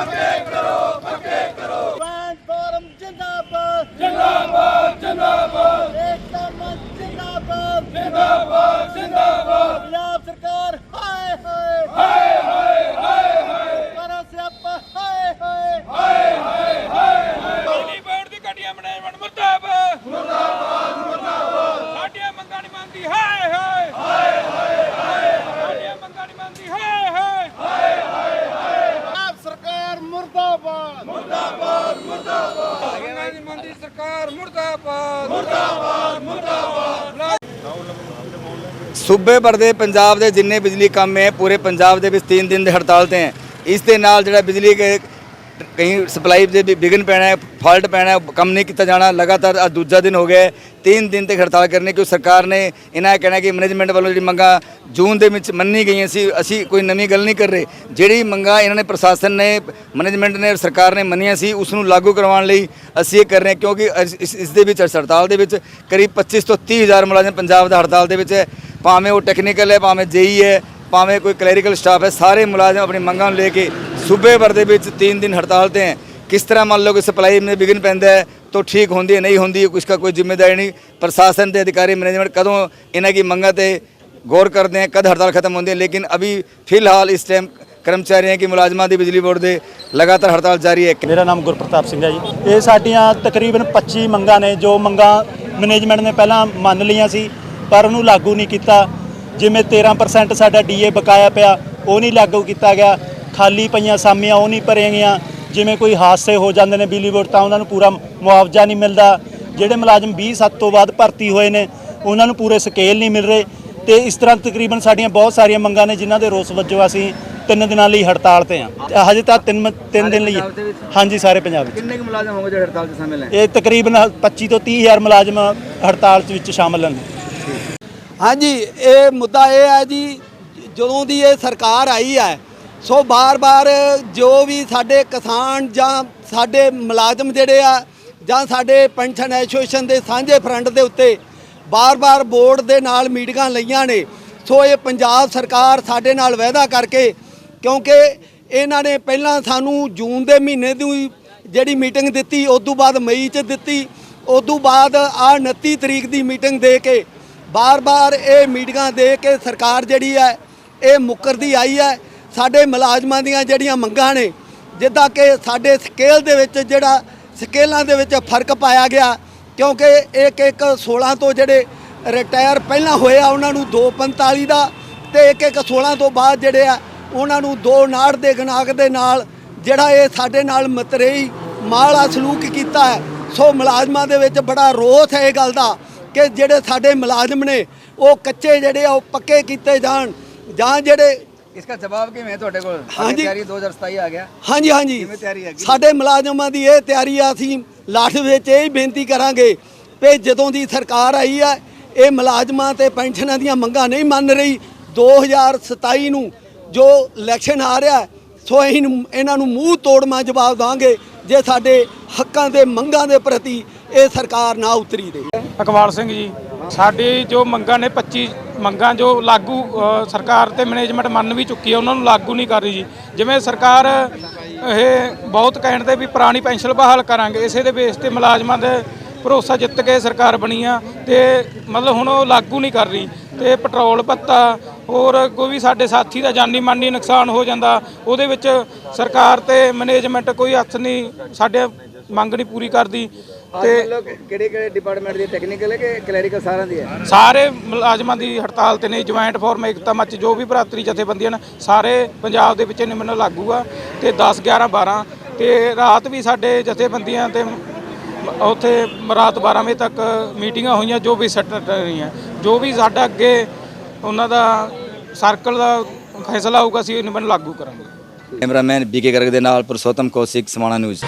ਪੱਕੇ ਕਰੋ ਪੱਕੇ ਕਰੋ ਵੈਨ ਫੋਰਮ ਜਿੰਦਾਬਾਦ। ਜਿੰਦਾਬਾਦ ਜਿੰਦਾਬਾਦ। ਏਕਤਾ ਮੰਚ ਜਿੰਦਾਬਾਦ। ਜਿੰਦਾਬਾਦ ਜਿੰਦਾਬਾਦ। ਪੰਜਾਬ ਸਰਕਾਰ ਹਾਏ ਹਾਏ। ਹਾਏ ਹਾਏ ਹਾਏ ਹਾਏ। ਪਰ ਸਿਆਪਾ ਹਾਏ ਹਾਏ। ਹਾਏ ਹਾਏ ਹਾਏ ਹਾਏ। ਹਾਏ ਹਾਏ ਹਾਏ ਹਾਏ ਹਾਏ ਹਾਏ ਹਾਏ ਸੂਬੇ ਭਰ ਦੇ ਪੰਜਾਬ ਦੇ ਜਿੰਨੇ ਬਿਜਲੀ ਕੰਮ ਹੈ, ਪੂਰੇ ਪੰਜਾਬ ਦੇ ਵਿੱਚ 3 ਦਿਨ ਦੇ ਹੜਤਾਲ ਤੇ ਹੈ। ਇਸ ਦੇ ਨਾਲ ਜਿਹੜਾ ਬਿਜਲੀ ਕਈ ਸਪਲਾਈ ਦੇ ਵੀ ਵਿਘਨ ਪੈਣਾ ਹੈ, ਫਾਲਟ ਪੈਣਾ ਹੈ, ਕੰਮ ਨਹੀਂ ਕੀਤਾ ਜਾਣਾ, ਲਗਾਤਾਰ ਅੱਜ ਦੂਜਾ ਦਿਨ ਹੋ ਗਿਆ ਹੈ। ਤਿੰਨ ਦਿਨ ਤੱਕ ਹੜਤਾਲ ਕਰਨੇ ਕਿਉਂ ਸਰਕਾਰ ਨੇ ਇਹਨਾਂ ਦਾ ਕਹਿਣਾ ਕਿ ਮੈਨੇਜਮੈਂਟ ਵੱਲੋਂ ਜਿਹੜੀ ਮੰਗਾਂ ਜੂਨ ਦੇ ਵਿੱਚ ਮੰਨੀ ਗਈਆਂ ਸੀ, ਅਸੀਂ ਕੋਈ ਨਵੀਂ ਗੱਲ ਨਹੀਂ ਕਰ ਰਹੇ। ਜਿਹੜੀ ਮੰਗਾਂ ਇਹਨਾਂ ਨੇ ਪ੍ਰਸ਼ਾਸਨ ਨੇ ਮੈਨੇਜਮੈਂਟ ਨੇ, ਸਰਕਾਰ ਨੇ ਮੰਨੀਆਂ ਸੀ, ਉਸ ਨੂੰ ਲਾਗੂ ਕਰਵਾਉਣ ਲਈ ਅਸੀਂ ਇਹ ਕਰ ਰਹੇ ਹਾਂ। ਕਿਉਂਕਿ ਇਸ- ਇਸ ਇਸ ਦੇ ਵਿੱਚ ਇਸ ਹੜਤਾਲ ਦੇ ਵਿੱਚ ਕਰੀਬ 25 ਤੋਂ 30 ਹਜ਼ਾਰ ਮੁਲਾਜ਼ਮ ਪੰਜਾਬ ਦਾ ਹੜਤਾਲ ਦੇ ਵਿੱਚ ਹੈ। ਭਾਵੇਂ ਉਹ ਟੈਕਨੀਕਲ ਹੈ, ਭਾਵੇਂ ਜੇਈ ਹੈ, ਭਾਵੇਂ ਕੋਈ ਕਲੈਰੀਕਲ ਸਟਾਫ ਹੈ, ਸਾਰੇ ਮੁਲਾਜ਼ਮ ਆਪਣੀ ਮੰਗਾਂ ਨੂੰ ਲੈ ਕੇ ਸੂਬੇ ਭਰ ਦੇ ਵਿੱਚ 3 ਦਿਨ ਹੜਤਾਲ ਤੇ ਹੈ ਕਿਸ ਤਰ੍ਹਾਂ ਮੰਨ ਲਓ ਕਿ ਸਪਲਾਈ में विघन ਪੈਂਦਾ ਹੈ तो ठीक होती है नहीं होती है इसका कोई जिम्मेदारी नहीं प्रशासन के अधिकारी मैनेजमेंट कदों इन्हों की मंगा ते गौर करते हैं कद हड़ताल खत्म होती है लेकिन अभी फिलहाल इस टाइम ਕਰਮਚਾਰੀਆਂ ਕੀ ਮੁਲਾਜ਼ਮਾਂ ਦੀ ਬਿਜਲੀ ਬੋਰਡ ਦੇ ਲਗਾਤਾਰ ਹੜਤਾਲ ਜਾਰੀ ਹੈ ਮੇਰਾ ਨਾਮ ਗੁਰਪ੍ਰਤਾਪ ਸਿੰਘ ਹੈ ਜੀ ਇਹ ਸਾਡੀਆਂ ਤਕਰੀਬਨ 25 ਮੰਗਾਂ ਨੇ ਜੋ ਮੰਗਾਂ ਮੈਨੇਜਮੈਂਟ ਨੇ ਪਹਿਲਾਂ ਮੰਨ ਲਈਆਂ ਸੀ ਪਰ ਉਹਨੂੰ ਲਾਗੂ ਨਹੀਂ ਕੀਤਾ ਜਿਵੇਂ 13% ਸਾਡਾ ਡੀਏ ਬਕਾਇਆ ਪਿਆ ਉਹ ਨਹੀਂ ਲਾਗੂ ਕੀਤਾ ਗਿਆ ਖਾਲੀ ਪਈਆਂ ਸਾਮੀਆਂ ਉਹ ਨਹੀਂ ਭਰੀਆਂ ਗਈਆਂ। ਜਿਵੇਂ ਕੋਈ ਹਾਦਸੇ ਹੋ ਜਾਂਦੇ ਨੇ ਬਿਜਲੀ ਬੋਰਡ ਤਾਂ ਉਹਨਾਂ ਨੂੰ ਪੂਰਾ ਮੁਆਵਜ਼ਾ ਨਹੀਂ ਮਿਲਦਾ। ਜਿਹੜੇ ਮੁਲਾਜ਼ਮ 20 ਸੱਤ ਤੋਂ ਬਾਅਦ ਭਰਤੀ ਹੋਏ ਨੇ ਉਹਨਾਂ ਨੂੰ ਪੂਰੇ ਸਕੇਲ ਨਹੀਂ ਮਿਲ ਰਹੇ। ਤੇ ਇਸ ਤਰ੍ਹਾਂ ਤਕਰੀਬਨ ਸਾਡੀਆਂ ਬਹੁਤ ਸਾਰੀਆਂ ਮੰਗਾਂ ਨੇ ਜਿਨ੍ਹਾਂ ਦੇ ਰੋਸ ਵਜੋਂ ਅਸੀਂ ਤਿੰਨ ਦਿਨਾਂ ਲਈ ਹੜਤਾਲ ਤੇ ਹਾਂ। ਹਜੇ ਤਾਂ ਤਿੰਨ ਤਿੰਨ ਦਿਨ ਲਈ? ਹਾਂਜੀ ਸਾਰੇ ਪੰਜਾਬ ਵਿੱਚ। ਕਿੰਨੇ ਕੁ ਮੁਲਾਜ਼ਮ ਹੋਣਗੇ ਜਿਹੜੇ ਹੜਤਾਲ 'ਚ ਸ਼ਾਮਿਲ ਹੈ ਇਹ ਤਕਰੀਬਨ 25 ਤੋਂ 30 ਹਜ਼ਾਰ ਮੁਲਾਜ਼ਮ ਹੜਤਾਲ ਦੇ ਵਿੱਚ ਸ਼ਾਮਲ ਹਨ। ਹਾਂਜੀ ਇਹ ਮੁੱਦਾ ਇਹ ਹੈ ਜੀ ਜਦੋਂ ਦੀ ਇਹ ਸਰਕਾਰ ਆਈ ਹੈ ਸੋ ਬਾਰ-ਬਾਰ ਜੋ ਵੀ ਸਾਡੇ ਕਿਸਾਨ ਜਾਂ ਸਾਡੇ ਮੁਲਾਜ਼ਮ ਜਿਹੜੇ ਆ ਜਾਂ ਸਾਡੇ ਪੈਨਸ਼ਨ ਐਸੋਸੀਏਸ਼ਨ ਦੇ ਸਾਂਝੇ ਫਰੰਟ ਦੇ ਉੱਤੇ ਬਾਰ-ਬਾਰ ਬੋਰਡ ਦੇ ਨਾਲ ਮੀਟਿੰਗਾਂ ਲਈਆਂ ਨੇ। ਸੋ ਇਹ ਪੰਜਾਬ ਸਰਕਾਰ ਸਾਡੇ ਨਾਲ ਵਾਅਦਾ ਕਰਕੇ ਕਿਉਂਕਿ ਇਹਨਾਂ ਨੇ ਪਹਿਲਾਂ ਸਾਨੂੰ ਜੂਨ ਦੇ ਮਹੀਨੇ ਦੀ ਜਿਹੜੀ ਮੀਟਿੰਗ ਦਿੱਤੀ ਉਸ ਤੋਂ ਬਾਅਦ ਮਈ 'ਚ ਦਿੱਤੀ ਉਸ ਤੋਂ ਬਾਅਦ ਆ 29 ਤਰੀਕ ਦੀ ਮੀਟਿੰਗ ਦੇ ਕੇ ਬਾਰ-ਬਾਰ ਇਹ ਮੀਟਿੰਗਾਂ ਦੇ ਕੇ ਸਰਕਾਰ ਜਿਹੜੀ ਹੈ, ਇਹ ਮੁੱਕਰਦੀ ਆਈ ਹੈ। ਸਾਡੇ ਮੁਲਾਜ਼ਮਾਂ ਦੀਆਂ ਜਿਹੜੀਆਂ ਮੰਗਾਂ ਨੇ, ਜਿੱਦਾਂ ਕਿ ਸਾਡੇ ਸਕੇਲ ਦੇ ਵਿੱਚ ਜਿਹੜਾ ਸਕੇਲਾਂ ਦੇ ਵਿੱਚ ਫ਼ਰਕ ਪਾਇਆ ਗਿਆ, ਕਿਉਂਕਿ ਇੱਕ ਇੱਕ 16 ਤੋਂ ਜਿਹੜੇ ਰਿਟਾਇਰ ਪਹਿਲਾਂ ਹੋਏ ਆ, ਉਹਨਾਂ ਨੂੰ 245 ਦਾ ਤੇ ਇੱਕ ਇੱਕ 16 ਤੋਂ ਬਾਅਦ ਜਿਹੜੇ ਆ, ਉਹਨਾਂ ਨੂੰ 259 ਦੇ ਗਨਾਕ ਦੇ ਨਾਲ ਜਿਹੜਾ ਇਹ ਸਾਡੇ ਨਾਲ ਮਤਰੇਈ ਮਾਲਾ ਸਲੂਕ ਕੀਤਾ ਹੈ। ਸੋ ਮੁਲਾਜ਼ਮਾਂ ਦੇ ਵਿੱਚ ਬੜਾ ਰੋਸ ਹੈ ਇਹ ਗੱਲ ਦਾ ਕਿ ਜਿਹੜੇ ਸਾਡੇ ਮੁਲਾਜ਼ਮ ਨੇ, ਉਹ ਕੱਚੇ ਜਿਹੜੇ ਆ, ਉਹ ਪੱਕੇ ਕੀਤੇ ਜਾਣ, ਜਾਂ ਜਿਹੜੇ ਇਸका ਜਵਾਬ ਕਿਵੇਂ ਤੁਹਾਡੇ ਕੋਲ ਹਾਂਜੀ। ਤਿਆਰੀ 2027 ਆ ਗਿਆ ਹਾਂਜੀ ਹਾਂਜੀ ਕਿਵੇਂ ਤਿਆਰੀ ਹੈਗੀ? ਸਾਡੇ ਮੁਲਾਜ਼ਮਾਂ ਦੀ ਇਹ ਤਿਆਰੀ ਆ ਅਸੀਂ ਲਾਠ ਵਿੱਚ ਇਹ ਹੀ ਬੇਨਤੀ ਕਰਾਂਗੇ ਕਿ ਜਦੋਂ ਦੀ ਸਰਕਾਰ ਆਈ ਆ ਇਹ ਮੁਲਾਜ਼ਮਾਂ ਤੇ ਪੈਨਸ਼ਨਾਂ ਦੀਆਂ ਮੰਗਾਂ ਨਹੀਂ ਮੰਨ ਰਹੀ 2027 ਨੂੰ ਜੋ ਇਲੈਕਸ਼ਨ ਆ ਰਿਹਾ ਸੋ ਇਹਨਾਂ ਨੂੰ ਮੂੰਹ ਤੋੜਮਾ ਜਵਾਬ ਦਾਂਗੇ ਜੇ ਸਾਡੇ ਹੱਕਾਂ ਦੇ ਮੰਗਾਂ ਦੇ ਪ੍ਰਤੀ ਇਹ ਸਰਕਾਰ ਨਾ ਉਤਰੀ ਦੇ ਅਕਵਾਲ ਸਿੰਘ ਜੀ ਸਾਡੀ ਜੋ ਮੰਗਾਂ ਨੇ 25 ਮੰਗਾਂ ਜੋ ਲਾਗੂ ਸਰਕਾਰ ਤੇ ਮੈਨੇਜਮੈਂਟ ਮੰਨ ਵੀ ਚੁੱਕੀ ਹੈ, ਉਹਨਾਂ ਨੂੰ ਲਾਗੂ ਨਹੀਂ ਕਰ ਰਹੀ ਜੀ। ਜਿਵੇਂ ਸਰਕਾਰ, ਇਹ ਬਹੁਤ ਕਹਿਣ ਤੇ ਵੀ ਪੁਰਾਣੀ ਪੈਨਸ਼ਨ ਬਹਾਲ ਕਰਾਂਗੇ, ਇਸੇ ਦੇ ਬੇਸ ਤੇ ਮੁਲਾਜ਼ਮਾਂ ਦੇ ਭਰੋਸਾ ਜਿੱਤ ਕੇ ਸਰਕਾਰ ਬਣੀ ਆ, ਤੇ ਮਤਲਬ ਹੁਣ ਉਹ ਲਾਗੂ ਨਹੀਂ ਕਰ ਰਹੀ। ਤੇ ਪੈਟਰੋਲ ਭੱਤਾ, ਹੋਰ ਕੋਈ ਵੀ ਸਾਡੇ ਸਾਥੀ ਦਾ ਜਾਨੀ ਮਾਨੀ ਨੁਕਸਾਨ ਹੋ ਜਾਂਦਾ, ਉਹਦੇ ਵਿੱਚ ਸਰਕਾਰ ਤੇ ਮੈਨੇਜਮੈਂਟ ਕੋਈ ਹੱਥ ਨਹੀਂ, ਸਾਡੇ ਮੰਗ ਨਹੀਂ ਪੂਰੀ ਕਰਦੀ ਤੇ ਕਿਹੜੇ ਕਿਹੜੇ ਡਿਪਾਰਟਮੈਂਟ ਦੀ ਟੈਕਨੀਕਲ ਹੈ ਕਿ ਕਲੈਰੀਕਲ ਸਾਰਿਆਂ ਦੀ ਹੈ? ਸਾਰੇ ਮੁਲਾਜ਼ਮਾਂ ਦੀ ਹੜਤਾਲ ਤੇ ਨੇ ਜੁਆਇੰਟ ਫੋਰਮ ਏਕਤਾ ਮੱਚ ਜੋ ਵੀ ਭਰਾਤਰੀ ਜਥੇਬੰਦੀਆਂ ਨੇ ਸਾਰੇ ਪੰਜਾਬ ਦੇ ਵਿੱਚ ਨਿਮਨ ਲਾਗੂ ਆ ਤੇ 10 11 12 ਤੇ ਰਾਤ ਵੀ ਸਾਡੇ ਜਥੇਬੰਦੀਆਂ ਤੇ ਉੱਥੇ ਰਾਤ 12 ਵਜੇ ਤੱਕ ਮੀਟਿੰਗਾਂ ਹੋਈਆਂ ਜੋ ਵੀ ਸੈਟ ਰਹੀਆਂ। ਜੋ ਵੀ ਸਾਡਾ ਅੱਗੇ ਉਹਨਾਂ ਦਾ ਸਰਕਲ ਦਾ ਫੈਸਲਾ ਹੋਊਗਾ ਅਸੀਂ ਨਿਮਨ ਲਾਗੂ ਕਰਾਂਗੇ। ਕੈਮਰਾਮੈਨ ਬੀਕੇ ਗਰਗ ਦੇ ਨਾਲ ਪੁਰਸ਼ੋਤਮ ਕੌਸ਼ਿਕ ਸਮਾਣਾ ਨਿਊਜ਼